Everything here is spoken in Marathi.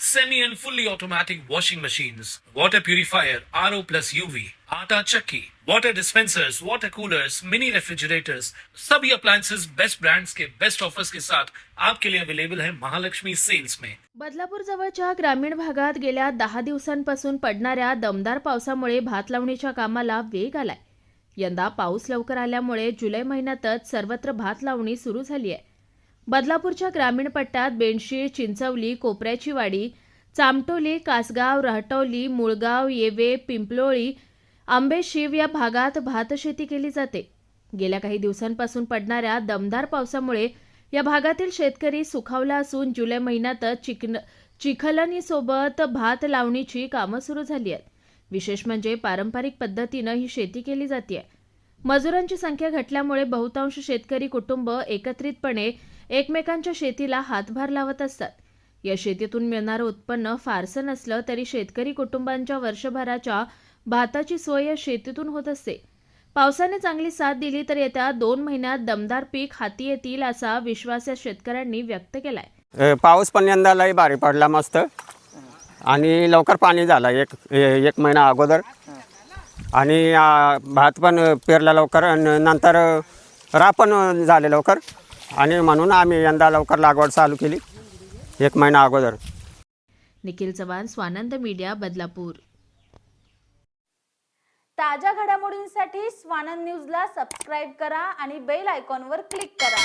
semi and fully automatic washing machines, water purifier, RO plus UV, आटा चक्की, water dispensers, water coolers, mini refrigerators, सभी appliances. बेस्ट ब्रांड्स के बेस्ट ऑफर्स के साथ आपके लिए अवेलेबल है महालक्ष्मी सेल्स में बदलापूर जवळच्या ग्रामीण भागात गेल्या दहा दिवसांपासून पडणाऱ्या दमदार पावसामुळे भात लावणीच्या कामाला वेग आलाय. यंदा पाऊस लवकर आल्यामुळे जुलै महिन्यातच सर्वत्र भात लावणी सुरू झाली आहे. बदलापूरच्या ग्रामीण पट्ट्यात बेणशीळ चिंचवली कोपऱ्याची वाडी चामटोली कासगाव रहटवली मुळगाव येवे पिंपलोळी आंबेशिव या भागात भातशेती केली जाते. गेल्या काही दिवसांपासून पडणाऱ्या दमदार पावसामुळे या भागातील शेतकरी सुखावला असून जुलै महिन्यातच चिकन चिखलनीसोबत भात लावणीची कामं सुरू झाली आहेत. विशेष म्हणजे पारंपरिक पद्धतीनं ही शेती केली जाते मजुरांची संख्या घटल्यामुळे बहुतांश शेतकरी कुटुंब एकत्रितपणे एकमेकांच्या शेतीला हातभार लावत असतात. या शेतीतून मिळणारं उत्पन्न फारसं नसलं तरी शेतकरी कुटुंबांच्या वर्षभराच्या भाताची सोय या शेतीतून होत असते. पावसाने चांगली साथ दिली तर येत्या दोन महिन्यात दमदार पीक हाती येतील असा विश्वास या शेतकऱ्यांनी व्यक्त केलाय. पाऊस पण यंदा लय भारी पडला मस्त. आणि लवकर पाणी झालं एक एक महिना अगोदर. आणि आ, भात पण पेरला लवकर आणि नंतर रा पण झाले लवकर. आणि म्हणून आम्ही यंदा लवकर लागवड चालू केली एक महिना अगोदर. निखिल चव्हाण स्वानंद मीडिया बदलापूर. ताज्या घडामोडींसाठी स्वानंद न्यूजला सबस्क्राईब करा आणि बेल आयकॉनवर क्लिक करा.